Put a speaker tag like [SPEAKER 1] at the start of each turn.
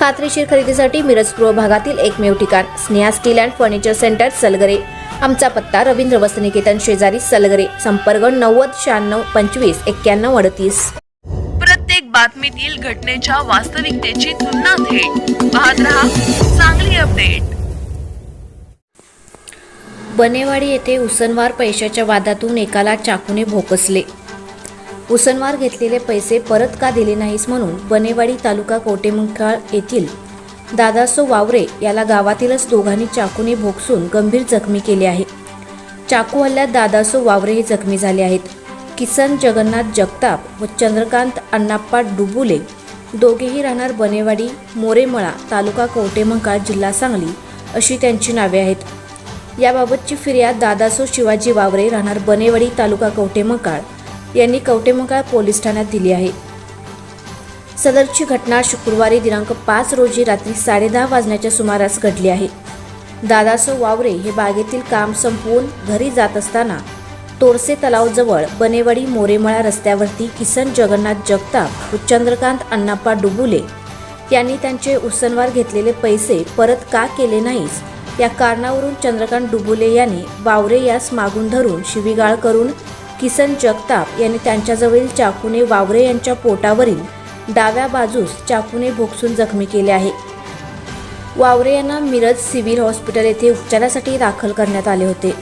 [SPEAKER 1] खात्रीशीर खरेदीसाठी मिरज पूर्व भागातील एकमेव ठिकाण Sneha steel and furniture centre Salgare. आमचा पत्ता रवींद्र वसनिकेतन शेजारी सलगरे संपर्क नव्वद शहाण्णव पंचवीस एक्क्याण्णव अडतीस.
[SPEAKER 2] प्रत्येक बातमीतील घटनेच्या वास्तविकतेची तुलना थेट. पाहत रहा चांगली अपडेट.
[SPEAKER 1] बनेवाडी येथे उसनवार पैशाच्या वादातून एकाला चाकूने भोकसले. उसनवार घेतलेले पैसे परत का दिले नाहीस म्हणून बनेवाडी तालुका कोटेमुखाळ येथील दादासो वावरे याला गावातीलच दोघांनी चाकूने भोगसून गंभीर जखमी केले आहे. चाकू हल्ल्यात दादासो वावरे हे जखमी झाले आहेत. किसन जगन्नाथ जगताप व चंद्रकांत अण्णाप्पा डुबुले दोघेही राहणार बनेवाडी मोरेमळा तालुका कवटेमंकाळ जिल्हा सांगली अशी त्यांची नावे आहेत. याबाबतची फिर्याद दादासो शिवाजी वावरे राहणार बनेवाडी तालुका कवटेमंकाळ यांनी कवटेमंकाळ पोलीस ठाण्यात दिली आहे. सदरची घटना शुक्रवारी दिनांक पाच रोजी रात्री साडेदहा वाजण्याच्या सुमारास घडली आहे. दादासो वावरे हे बागेतील काम संपवून घरी जात असताना तोरसे तलावजवळ बनेवाडी मोरेमळा रस्त्यावरती किसन जगन्नाथ जगताप व चंद्रकांत अण्णाप्पा डुबुले यांनी त्यांचे उसनवार घेतलेले पैसे परत का केले नाहीस? या कारणावरून चंद्रकांत डुबुले यांनी वावरे यास मागून धरून शिवीगाळ करून किसन जगताप यांनी त्यांच्याजवळील चाकूने वावरे यांच्या पोटावरील डाव्या बाजूस चाकूने भोगसून जखमी केले आहे. वावरे यांना मिरज सिव्हिल हॉस्पिटल येथे उपचारासाठी दाखल करण्यात आले होते.